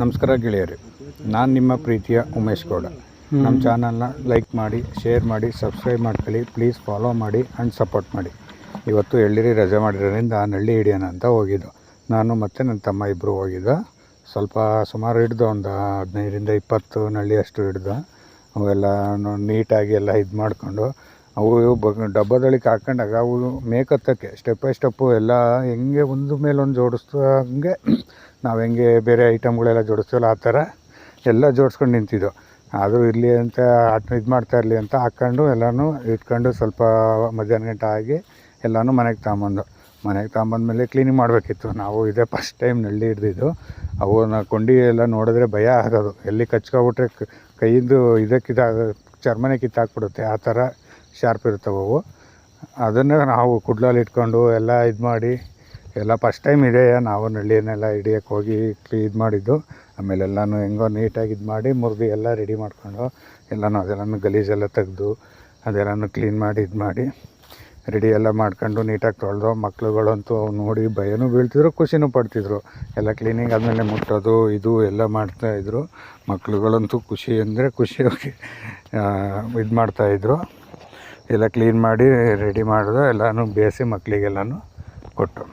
ನಮಸ್ಕಾರ ಗೆಳೆಯರಿ. ನಾನು ನಿಮ್ಮ ಪ್ರೀತಿಯ ಉಮೇಶ್ ಗೌಡ. ನಮ್ಮ ಚಾನಲ್ನ ಲೈಕ್ ಮಾಡಿ ಶೇರ್ ಮಾಡಿ ಸಬ್ಸ್ಕ್ರೈಬ್ ಮಾಡ್ಕೊಳ್ಳಿ ಪ್ಲೀಸ್ ಫಾಲೋ ಮಾಡಿ ಆ್ಯಂಡ್ ಸಪೋರ್ಟ್ ಮಾಡಿ. ಇವತ್ತು ಎಳ್ಳಿರಿ ರಜೆ ಮಾಡಿರೋದ್ರಿಂದ ನಳ್ಳಿ ಹಿಡಿಯೋಣ ಅಂತ ಹೋಗಿದ್ದು. ನಾನು ಮತ್ತು ನನ್ನ ತಮ್ಮ ಇಬ್ಬರು ಹೋಗಿದ್ದ ಸ್ವಲ್ಪ ಸುಮಾರು ಹಿಡ್ದು ಒಂದು ಹದಿನೈದರಿಂದ ಇಪ್ಪತ್ತು ನಳ್ಳಿ ಅಷ್ಟು ಹಿಡ್ದು, ಅವೆಲ್ಲ ನೀಟಾಗಿ ಎಲ್ಲ ಇದು ಮಾಡಿಕೊಂಡು, ಅವು ಇವು ಬ ಡಬ್ಬದೊಳಗೆ ಹಾಕೊಂಡಾಗ ಅವು ಮೇಕತ್ತಕ್ಕೆ ಸ್ಟೆಪ್ ಬೈ ಸ್ಟೆಪ್ಪು ಎಲ್ಲ ಹೆಂಗೆ ಒಂದು ಮೇಲೊಂದು ಜೋಡಿಸ್ತು ಹಂಗೆ ನಾವು ಹೆಂಗೆ ಬೇರೆ ಐಟಮ್ಗಳೆಲ್ಲ ಜೋಡಿಸ್ತೀವಲ್ಲ, ಆ ಥರ ಎಲ್ಲ ಜೋಡಿಸ್ಕೊಂಡು ನಿಂತಿದ್ದು ಆದರೂ ಇರಲಿ ಅಂತ ಇದು ಮಾಡ್ತಾ ಇರಲಿ ಅಂತ ಹಾಕ್ಕೊಂಡು ಎಲ್ಲನೂ ಇಟ್ಕೊಂಡು ಸ್ವಲ್ಪ ಮಧ್ಯಾಹ್ನ ಗಂಟೆ ಆಗಿ ಎಲ್ಲನೂ ಮನೆಗೆ ತಗೊಂಬಂದು. ಮನೆಗೆ ತಗೊಂಬಂದ್ಮೇಲೆ ಕ್ಲೀನಿಂಗ್ ಮಾಡಬೇಕಿತ್ತು. ನಾವು ಇದೇ ಫಸ್ಟ್ ಟೈಮ್ ನಳ್ಳಿ ಹಿಡ್ದಿದ್ದು. ಅವನ್ನ ಕೊಂಡಿ ಎಲ್ಲ ನೋಡಿದ್ರೆ ಭಯ ಆಗೋದು. ಎಲ್ಲಿ ಕಚ್ಕೊಬಿಟ್ರೆ ಕೈಯಿಂದು ಕೈಯಿಂದ ಇದಕ್ಕೆ ಇದಾಗ ಚರ್ಮನೆ ಕಿತ್ತಾಕ್ಬಿಡುತ್ತೆ. ಆ ಥರ ಶಾರ್ಪ್ ಇರ್ತವೆ ಅವು. ಅದನ್ನು ನಾವು ಕುಡ್ಲಲ್ಲಿ ಇಟ್ಕೊಂಡು ಎಲ್ಲ ಇದು ಮಾಡಿ ಎಲ್ಲ ಫಸ್ಟ್ ಟೈಮ್ ಇದೆ, ನಾವು ನಳ್ಳಿಯನ್ನೆಲ್ಲ ಹಿಡಿಯೋಕ್ಕೆ ಹೋಗಿ ಇದು ಮಾಡಿದ್ದು. ಆಮೇಲೆ ಎಲ್ಲನೂ ಹೆಂಗೋ ನೀಟಾಗಿ ಇದು ಮಾಡಿ ಮುರಿದು ಎಲ್ಲ ರೆಡಿ ಮಾಡ್ಕೊಂಡು ಎಲ್ಲನೂ ಅದೆಲ್ಲನೂ ಗಲೀಜೆಲ್ಲ ತೆಗೆದು ಅದೆಲ್ಲನೂ ಕ್ಲೀನ್ ಮಾಡಿ ಇದು ಮಾಡಿ ರೆಡಿ ಎಲ್ಲ ಮಾಡ್ಕೊಂಡು ನೀಟಾಗಿ ತೊಳೆದು ಮಕ್ಳುಗಳಂತೂ ಅವು ನೋಡಿ ಭಯನೂ ಬೀಳ್ತಿದ್ರು, ಖುಷಿನೂ ಪಡ್ತಿದ್ರು. ಎಲ್ಲ ಕ್ಲೀನಿಂಗ್ ಆದಮೇಲೆ ಮುಟ್ಟೋದು, ಇದು ಎಲ್ಲ ಮಾಡ್ತಾಯಿದ್ರು ಮಕ್ಳುಗಳಂತೂ ಖುಷಿ ಅಂದರೆ ಖುಷಿಯಾಗಿ ಇದು ಮಾಡ್ತಾಯಿದ್ರು ಎಲ್ಲ ಕ್ಲೀನ್ ಮಾಡಿ ರೆಡಿ ಮಾಡಿದ್ರು ಎಲ್ಲನೂ ಬೇಯಿಸಿ ಮಕ್ಕಳಿಗೆಲ್ಲನೂ ಕೊಟ್ಟು.